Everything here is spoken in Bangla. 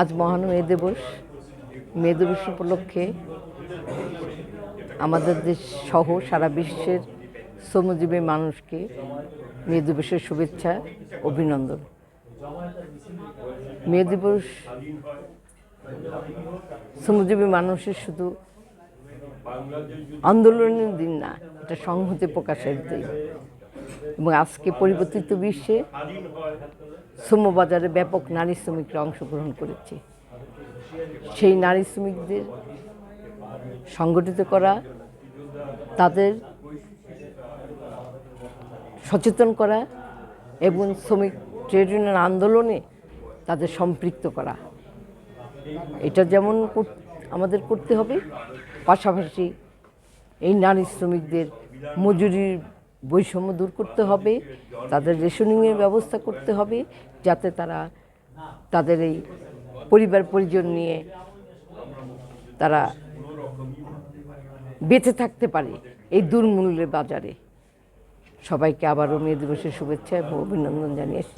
আজ মহান মে দিবস। মে দিবস উপলক্ষে আমাদের দেশ সহ সারা বিশ্বের শ্রমজীবী মানুষকে মে দিবসের শুভেচ্ছা, অভিনন্দন। মে দিবস শ্রমজীবী মানুষের শুধু আন্দোলনের দিন না, এটা সংহতি প্রকাশের দিন। এবং আজকে পরিবর্তিত বিশ্বে শ্রমবাজারে ব্যাপক নারী শ্রমিকরা অংশগ্রহণ করেছে। সেই নারী শ্রমিকদের সংগঠিত করা, তাদের সচেতন করা এবং শ্রমিক ট্রেড ইউনিয়ন আন্দোলনে তাদের সম্পৃক্ত করা। এটা যেমন আমাদের করতে হবে, পাশাপাশি এই নারী শ্রমিকদের মজুরির বৈষম্য দূর করতে হবে, তাদের রেশনিংয়ের ব্যবস্থা করতে হবে, যাতে তারা তাদের এই পরিবার পরিজন নিয়ে তারা বেঁচে থাকতে পারে এই দুর্মূল্যের বাজারে। সবাইকে আবারও মে দিবসের শুভেচ্ছা এবং অভিনন্দন জানিয়েছি।